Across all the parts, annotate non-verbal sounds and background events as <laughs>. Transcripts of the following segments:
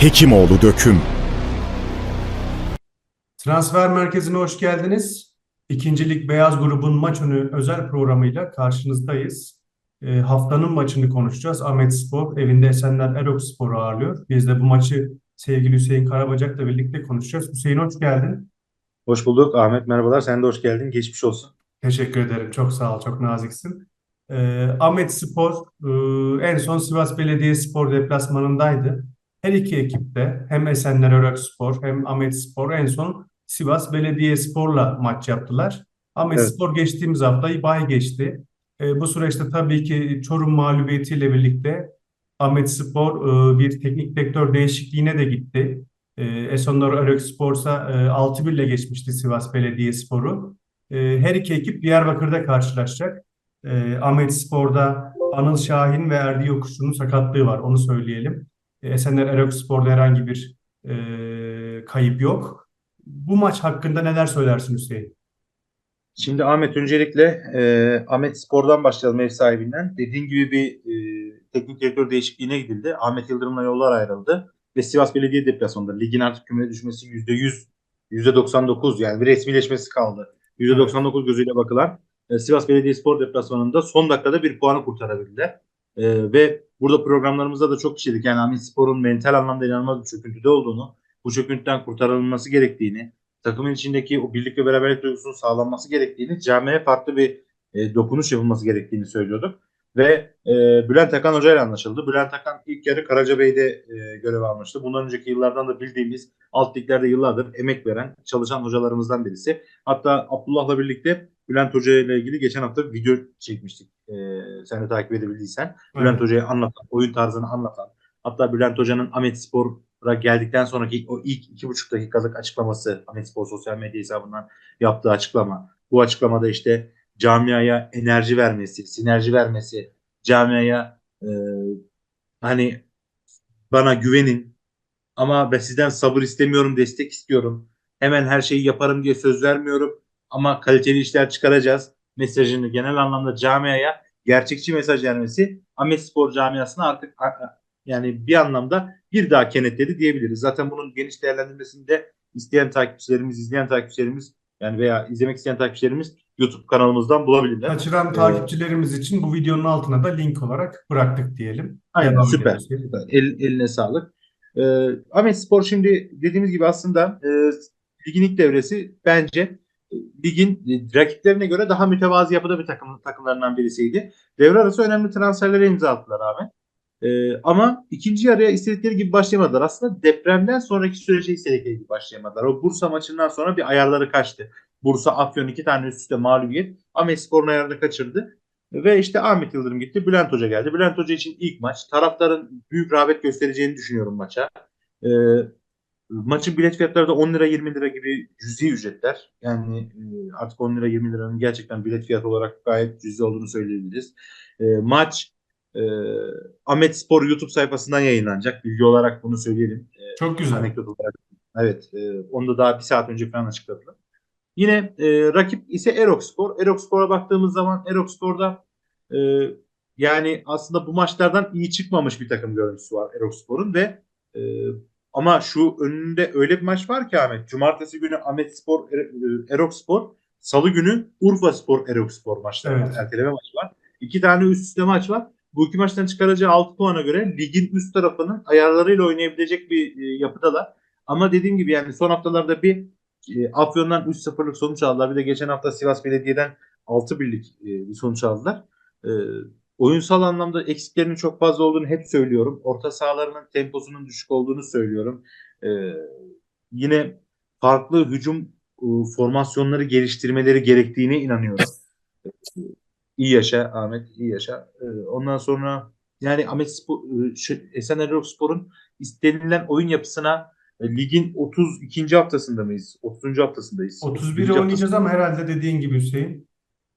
Hekimoğlu Döküm Transfer Merkezi'ne hoş geldiniz. İkinci Lig Beyaz Grubun maç önü özel programıyla karşınızdayız. E, haftanın maçını konuşacağız. Ahmet Spor evinde Esenler Erok Spor'u ağırlıyor. Biz de bu maçı sevgili Hüseyin Karabacak'la birlikte konuşacağız. Hüseyin hoş geldin. Hoş bulduk Ahmet merhabalar. Sen de hoş geldin. Geçmiş olsun. Teşekkür ederim. Çok sağ ol. Çok naziksin. E, Ahmet Spor e, en son Sivas Belediyespor deplasmanındaydı. Her iki ekipte hem Esenler Erok Spor hem Ahmet Spor en son Sivas Belediyespor'la maç yaptılar. Ahmet Evet. Spor geçtiğimiz hafta bay geçti. E, bu süreçte tabii ki Çorum mağlubiyetiyle birlikte Ahmet Spor e, bir teknik direktör değişikliğine de gitti. E, Esenler Erok Spor'sa e, 6-1 ile geçmişti Sivas Belediyespor'u. E, her iki ekip Diyarbakır'da karşılaşacak. E, Ahmet Spor'da Anıl Şahin ve Erdi Yokuşlu'nun sakatlığı var, onu söyleyelim. E, Esenler Erok Spor'da herhangi bir e, kayıp yok. Bu maç hakkında neler söylersin Hüseyin? Şimdi Ahmet öncelikle e, Ahmet Spor'dan başlayalım ev sahibinden. Dediğin gibi bir e, teknik direktör değişikliğine gidildi. Ahmet Yıldırım'la yollar ayrıldı. Ve Sivas Belediye deplasmanında ligin artık kümeye düşmesi %100, %99 yani bir resmileşmesi kaldı. %99 gözüyle bakılan e, Sivas Belediyespor deplasmanında son dakikada bir puanı kurtarabildiler. E, ve burada programlarımızda da çok kişiydik. Yani Ahmet Spor'un mental anlamda inanılmaz bir çöküntüde olduğunu, bu çöküntüden kurtarılması gerektiğini, takımın içindeki o birlik ve beraberlik duygusunun sağlanması gerektiğini, camiye farklı bir e, dokunuş yapılması gerektiğini söylüyorduk. Ve e, Bülent Akan Hoca ile anlaşıldı. Bülent Akan ilk yarı Karacabey'de e, görev almıştı. Bundan önceki yıllardan da bildiğimiz alt liglerde yıllardır emek veren, çalışan hocalarımızdan birisi. Hatta Abdullah'la birlikte Bülent Hoca ile ilgili geçen hafta video çekmiştik. E, sen de takip edebildiysen. Bülent Hoca'yı anlatan, oyun tarzını anlatan. Hatta Bülent Hoca'nın Ahmet Spor'a geldikten sonraki o ilk iki buçuk dakikalık açıklaması Ahmet Spor sosyal medya hesabından yaptığı açıklama. Bu açıklamada işte camiaya enerji vermesi, sinerji vermesi, camiaya e, hani bana güvenin ama ben sizden sabır istemiyorum, destek istiyorum. Hemen her şeyi yaparım diye söz vermiyorum ama kaliteli işler çıkaracağız mesajını genel anlamda camiaya gerçekçi mesaj vermesi Ahmet Spor camiasına artık yani bir anlamda bir daha kenetledi diyebiliriz. Zaten bunun geniş değerlendirmesini de isteyen takipçilerimiz, izleyen takipçilerimiz yani veya izlemek isteyen takipçilerimiz YouTube kanalımızdan bulabilirler. Kaçıran Ee, takipçilerimiz için bu videonun altına da link olarak bıraktık diyelim. Aynen Devam süper. süper. El, eline sağlık. Ee, Ahmet Spor şimdi dediğimiz gibi aslında e, ligin ilk devresi bence ligin e, rakiplerine göre daha mütevazi yapıda bir takım takımlarından birisiydi. Devre arası önemli transferlere imza attılar Ahmet. Ee, ama ikinci yarıya istedikleri gibi başlayamadılar. Aslında depremden sonraki sürece istedikleri gibi başlayamadılar. O Bursa maçından sonra bir ayarları kaçtı. Bursa Afyon iki tane üst üste mağlubiyet. Ahmet Spor'un ayarını kaçırdı. Ve işte Ahmet Yıldırım gitti. Bülent Hoca geldi. Bülent Hoca için ilk maç. Taraftarın büyük rağbet göstereceğini düşünüyorum maça. Ee, maçın bilet fiyatları da 10 lira 20 lira gibi cüzi ücretler. Yani e, artık 10 lira 20 liranın gerçekten bilet fiyatı olarak gayet cüzi olduğunu söyleyebiliriz. Ee, maç e, Ahmet Spor YouTube sayfasından yayınlanacak. Bilgi olarak bunu söyleyelim. Çok güzel. anekdot olarak. Evet. E, onu da daha bir saat önce falan açıkladılar. Yine e, rakip ise Erok Spor. Erok Spor'a baktığımız zaman Erok Spor'da e, yani aslında bu maçlardan iyi çıkmamış bir takım görüntüsü var Erok Spor'un ve e, ama şu önünde öyle bir maç var ki Ahmet. Cumartesi günü Ahmet Spor, Er- e, Erok Spor. Salı günü Urfa Spor, Erok Spor maçları var. Evet. Erteleme maçı var. İki tane üst üste maç var. Bu iki maçtan çıkaracağı 6 puana göre ligin üst tarafının ayarlarıyla oynayabilecek bir e, yapıdalar. Ama dediğim gibi yani son haftalarda bir e, Afyon'dan 3-0'lık sonuç aldılar. Bir de geçen hafta Sivas Belediye'den 6-1'lik e, bir sonuç aldılar. E, oyunsal anlamda eksiklerinin çok fazla olduğunu hep söylüyorum. Orta sahalarının temposunun düşük olduğunu söylüyorum. E, yine farklı hücum e, formasyonları geliştirmeleri gerektiğine inanıyorum. İyi yaşa Ahmet, iyi yaşa. E, ondan sonra yani Ahmet Spor, e, şu Esener Spor'un istenilen oyun yapısına e, ligin 32. haftasında mıyız? 30. haftasındayız. 31'i 31. oynayacağız ama herhalde dediğin gibi Hüseyin.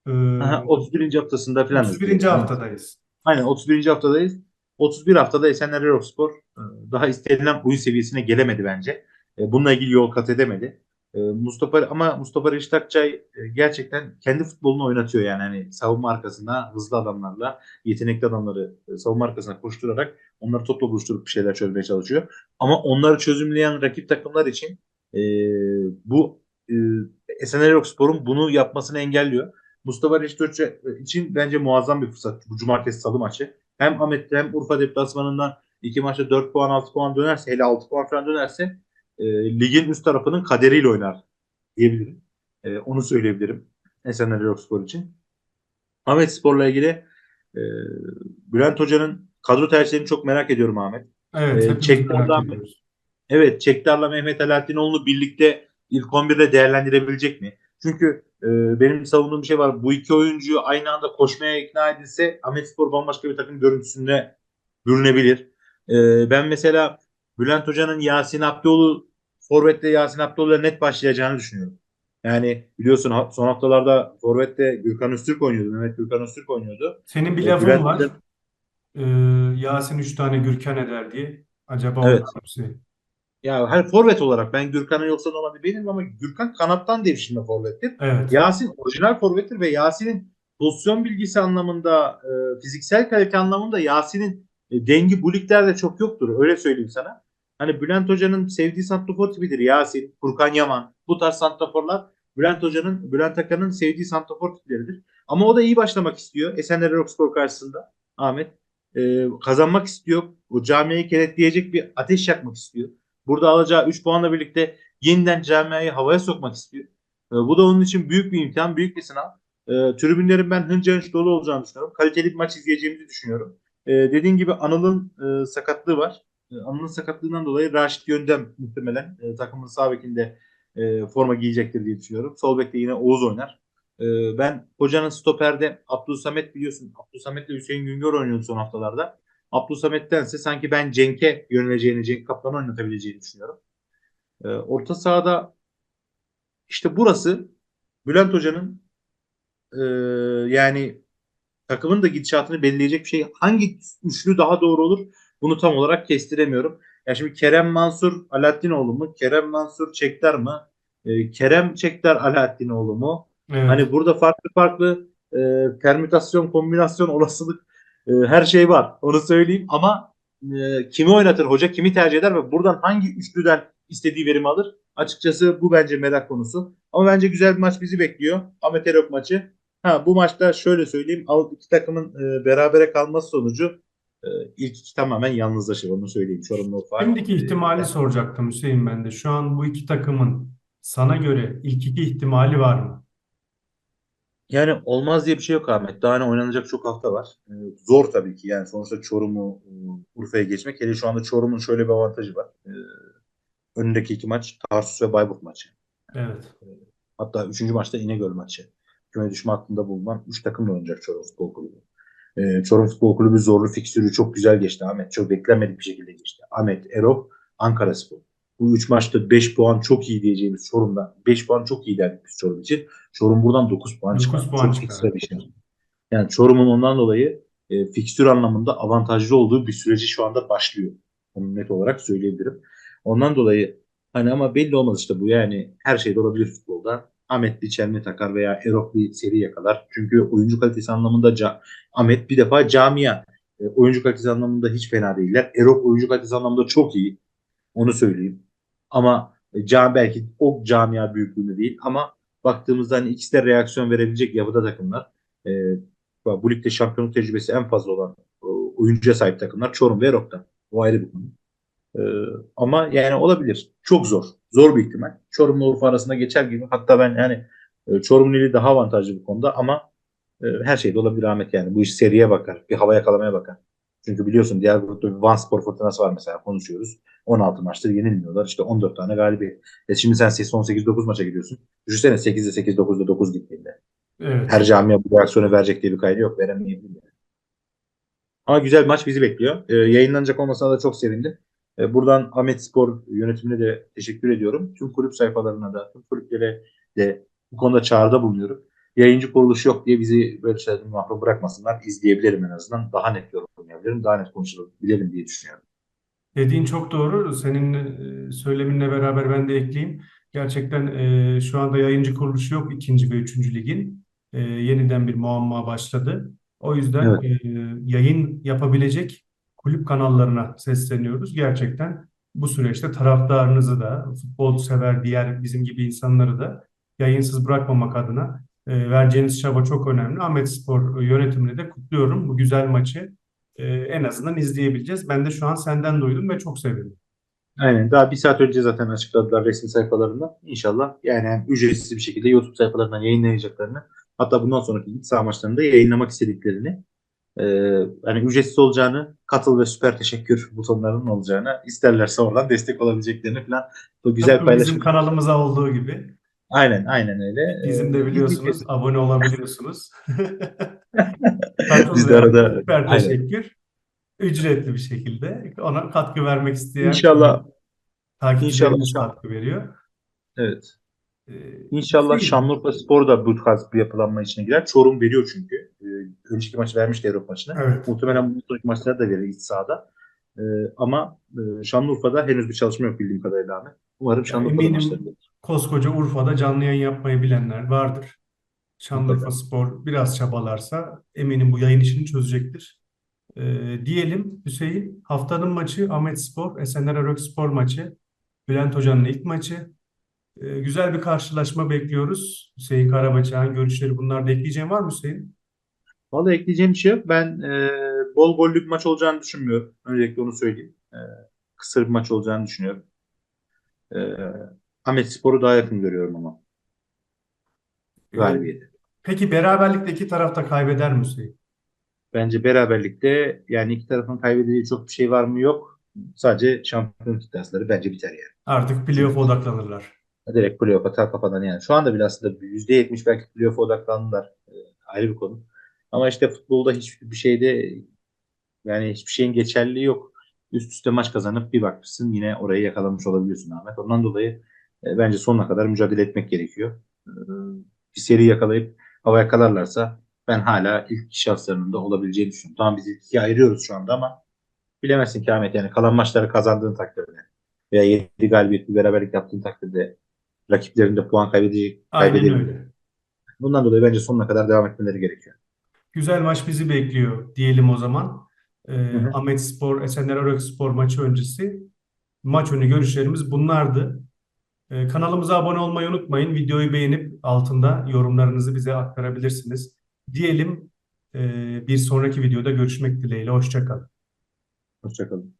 Ee, Aha, 31. haftasında falan. 31. haftadayız. Aynen 31. haftadayız. 31 haftada Esenler Erokspor e, daha istenilen oyun seviyesine gelemedi bence. E, Bununla ilgili yol kat edemedi. E, Mustafa ama Mustafa Reşit Akçay e, gerçekten kendi futbolunu oynatıyor yani hani savunma arkasında hızlı adamlarla yetenekli adamları savunma arkasına koşturarak Onları topla buluşturup bir şeyler çözmeye çalışıyor. Ama onları çözümleyen rakip takımlar için e, bu e, Esenlerokspor'un bunu yapmasını engelliyor. Mustafa Reşit Hoca için bence muazzam bir fırsat bu cumartesi salı maçı. Hem Ahmet'te hem Urfa deplasmanından iki maçta 4 puan 6 puan dönerse hele 6 puan falan dönerse e, ligin üst tarafının kaderiyle oynar diyebilirim. E, onu söyleyebilirim Esenlerokspor için. Ahmet Spor'la ilgili e, Bülent Hoca'nın kadro tercihlerini çok merak ediyorum Ahmet. Evet, merak ediyoruz. Evet Çekdar'la Mehmet Alaaddinoğlu'nu birlikte ilk 11'de değerlendirebilecek mi? Çünkü e, benim savunduğum bir şey var. Bu iki oyuncuyu aynı anda koşmaya ikna edilse Ahmetspor bambaşka bir takım görüntüsünde bürünebilir. E, ben mesela Bülent Hoca'nın Yasin Abdioğlu Forvet'te Yasin Abdioğlu'yla net başlayacağını düşünüyorum. Yani biliyorsun son haftalarda Forvet'te Gürkan Öztürk oynuyordu. Mehmet Gürkan Öztürk oynuyordu. Senin bir E, lafın Bülent var. Hoca- Ee, Yasin 3 tane Gürkan eder diye. Acaba Evet. Hüseyin? Ya her forvet olarak ben Gürkan'ın yoksa normalde benim ama Gürkan kanattan devşirme forvettir. Evet. Yasin orijinal forvettir ve Yasin'in pozisyon bilgisi anlamında, e, fiziksel kalite anlamında Yasin'in e, dengi bu liglerde çok yoktur. Öyle söyleyeyim sana. Hani Bülent Hoca'nın sevdiği santrafor tipidir. Yasin, Furkan Yaman. Bu tarz santraforlar Bülent Hoca'nın, Bülent Akan'ın sevdiği santrafor tipleridir. Ama o da iyi başlamak istiyor. Esenler Rockspor karşısında Ahmet. E, kazanmak istiyor. O camiayı kenetleyecek bir ateş yakmak istiyor. Burada alacağı 3 puanla birlikte yeniden camiayı havaya sokmak istiyor. E, bu da onun için büyük bir imtihan, büyük bir sınav. E, tribünlerin ben hınca hınç dolu olacağını düşünüyorum. Kaliteli bir maç izleyeceğimizi düşünüyorum. E, dediğin gibi Anıl'ın e, sakatlığı var. E, Anıl'ın sakatlığından dolayı Raşit Yöndem muhtemelen e, takımın sağ bekinde e, forma giyecektir diye düşünüyorum. Sol bekte yine Oğuz oynar. E, ben hocanın stoperde Abdülsamet biliyorsun. Abdülsamet ile Hüseyin Güngör oynuyordu son haftalarda. Abdülsamet'tense sanki ben Cenk'e yöneleceğini, Cenk Kaplan'ı oynatabileceğini düşünüyorum. E, orta sahada işte burası Bülent Hoca'nın e, yani takımın da gidişatını belirleyecek bir şey. Hangi üçlü daha doğru olur? Bunu tam olarak kestiremiyorum. Ya şimdi Kerem Mansur Alaaddinoğlu mu? Kerem Mansur Çekler mi? E, Kerem Çekler Alaaddinoğlu mu? Evet. Hani burada farklı farklı e, permütasyon, kombinasyon, olasılık e, her şey var. Onu söyleyeyim ama e, kimi oynatır hoca, kimi tercih eder ve buradan hangi üçlüden istediği verimi alır? Açıkçası bu bence merak konusu. Ama bence güzel bir maç bizi bekliyor. Ahmet Erok maçı. Ha bu maçta şöyle söyleyeyim. İki takımın e, berabere kalması sonucu e, ilk iki tamamen yalnızlaşır. Onu söyleyeyim. Çorumlu Ufak. Şimdiki e, ihtimali soracaktım Hüseyin ben de. Şu an bu iki takımın sana göre ilk iki ihtimali var mı? Yani olmaz diye bir şey yok Ahmet. Daha hani oynanacak çok hafta var. Ee, zor tabii ki. Yani sonuçta Çorum'u e, Urfa'ya geçmek. Hele şu anda Çorum'un şöyle bir avantajı var. Ee, önündeki iki maç Tarsus ve Bayburt maçı. Evet. Hatta üçüncü maçta İnegöl maçı. Küme düşme hattında bulunan üç takımla oynayacak Çorum Futbol Kulübü. Ee, Çorum Futbol Kulübü zorlu fikstürü çok güzel geçti Ahmet. Çok beklenmedik bir şekilde geçti. Ahmet, Erol, Ankara Spor. Bu üç maçta 5 puan çok iyi diyeceğimiz Çorum'da. 5 puan çok iyi derdik biz Çorum için. Çorum buradan 9 puan 9 çıkardı. puan Çok ekstra bir şey. Yani Çorum'un ondan dolayı e, fikstür anlamında avantajlı olduğu bir süreci şu anda başlıyor. Onu net olarak söyleyebilirim. Ondan dolayı hani ama belli olmaz işte bu yani her şey de olabilir futbolda. Ahmet bir çelme takar veya Erok bir seri yakalar. Çünkü oyuncu kalitesi anlamında ca- Ahmet bir defa camia. E, oyuncu kalitesi anlamında hiç fena değiller. Erok oyuncu kalitesi anlamında çok iyi. Onu söyleyeyim. Ama e, cam belki o camia büyüklüğünde değil ama baktığımızda hani ikisi de reaksiyon verebilecek yapıda takımlar. E, bu ligde şampiyonluk tecrübesi en fazla olan e, oyuncuya sahip takımlar Çorum ve Erok'ta. O ayrı bir konu. E, ama yani olabilir. Çok zor. Zor bir ihtimal. Çorum'la Urfa arasında geçer gibi. Hatta ben yani e, Çorum'un ili daha avantajlı bu konuda ama e, her şey de olabilir Ahmet yani. Bu iş seriye bakar. Bir hava yakalamaya bakar. Çünkü biliyorsun diğer grupta bir Van Spor fırtınası var mesela konuşuyoruz. 16 maçtır yenilmiyorlar. İşte 14 tane galibiyet. E şimdi sen 18-9 maça gidiyorsun. Düşünsene 8'de 8, 9'da 9 gittiğinde. Evet. Her camia bu reaksiyonu verecek diye bir kaydı yok. Veremeyebilir yani. Ama güzel bir maç bizi bekliyor. Ee, yayınlanacak olmasına da çok sevindim. Ee, buradan Ahmet Spor yönetimine de teşekkür ediyorum. Tüm kulüp sayfalarına da, tüm kulüplere de bu konuda çağrıda bulunuyorum. Yayıncı kuruluş yok diye bizi böyle şeylerden mahrum bırakmasınlar. İzleyebilirim en azından. Daha net yorumlayabilirim. Daha net konuşabilirim diye düşünüyorum. Dediğin çok doğru. Senin e, söyleminle beraber ben de ekleyeyim. Gerçekten e, şu anda yayıncı kuruluşu yok ikinci ve üçüncü ligin. E, yeniden bir muamma başladı. O yüzden Evet. e, yayın yapabilecek kulüp kanallarına sesleniyoruz. Gerçekten bu süreçte taraftarınızı da, futbol sever diğer bizim gibi insanları da yayınsız bırakmamak adına e, vereceğiniz çaba çok önemli. Ahmet Spor yönetimini de kutluyorum. Bu güzel maçı e, en azından izleyebileceğiz. Ben de şu an senden duydum ve çok sevindim. Aynen. Daha bir saat önce zaten açıkladılar resmi sayfalarında. İnşallah yani ücretsiz bir şekilde YouTube sayfalarından yayınlayacaklarını hatta bundan sonraki iç saha maçlarında yayınlamak istediklerini e, hani ücretsiz olacağını katıl ve süper teşekkür butonlarının olacağını isterlerse oradan destek olabileceklerini falan bu güzel paylaşım. bizim kanalımıza olduğu gibi. Aynen aynen öyle. Bizim de Ee, biliyorsunuz abone olabiliyorsunuz. <laughs> Biz de arada- süper aynen. teşekkür. Ücretli bir şekilde ona katkı vermek isteyen İnşallah takipçilerimiz İnşallah. katkı veriyor. evet. Ee, İnşallah Hüseyin, Şanlıurfa Spor da bu tarz bir yapılanma içine girer. Çorum veriyor çünkü. Ee, önceki maçı vermişti Avrupa maçını. Evet. Muhtemelen bu sonraki maçları da verir iç sahada. Ee, ama e, Şanlıurfa'da henüz bir çalışma yok bildiğim kadarıyla Ahmet. Umarım Şanlıurfa'da eminim maçları verir. Koskoca Urfa'da canlı yayın yapmayı bilenler vardır. Şanlıurfa. Spor biraz çabalarsa eminim bu yayın işini çözecektir. Ee, diyelim Hüseyin haftanın maçı Ahmet Spor, Esenler Erök Spor maçı. Bülent Hoca'nın ilk maçı. Ee, güzel bir karşılaşma bekliyoruz. Hüseyin Karabaçak'ın görüşleri bunlarda ekleyeceğin var mı Hüseyin? Vallahi ekleyeceğim bir şey yok. Ben e, bol gollü bir maç olacağını düşünmüyorum. Öncelikle onu söyleyeyim. E, kısır bir maç olacağını düşünüyorum. E, Ahmet Spor'u daha yakın görüyorum ama galibiyeti. Peki beraberlikte iki tarafta kaybeder mi Hüseyin? Bence beraberlikte yani iki tarafın kaybedeceği çok bir şey var mı yok. Sadece şampiyonluk iddiasları bence biter yani. Artık playoff'a odaklanırlar. Direkt playoff'a tar kafadan yani. Şu anda bile aslında %70 belki playoff'a odaklandılar. E, ayrı bir konu. Ama işte futbolda hiçbir şeyde yani hiçbir şeyin geçerliliği yok. Üst üste maç kazanıp bir bakmışsın yine orayı yakalamış olabiliyorsun Ahmet. Ondan dolayı e, bence sonuna kadar mücadele etmek gerekiyor. E, bir seri yakalayıp hava yakalarlarsa ben hala ilk şanslarının da olabileceğini düşünüyorum. Tamam biz ilk ikiye ayırıyoruz şu anda ama bilemezsin ki Ahmet yani kalan maçları kazandığın takdirde veya 7 galibiyet bir beraberlik yaptığın takdirde rakiplerin de puan kaybedecek, kaybedebilir. Bundan dolayı bence sonuna kadar devam etmeleri gerekiyor. Güzel maç bizi bekliyor diyelim o zaman. Ee, hı. Ahmet Spor, Esenler Erök Spor maçı öncesi maç önü görüşlerimiz bunlardı. Ee, kanalımıza abone olmayı unutmayın. Videoyu beğenip altında yorumlarınızı bize aktarabilirsiniz. Diyelim e, bir sonraki videoda görüşmek dileğiyle. Hoşça kalın. Hoşçakalın.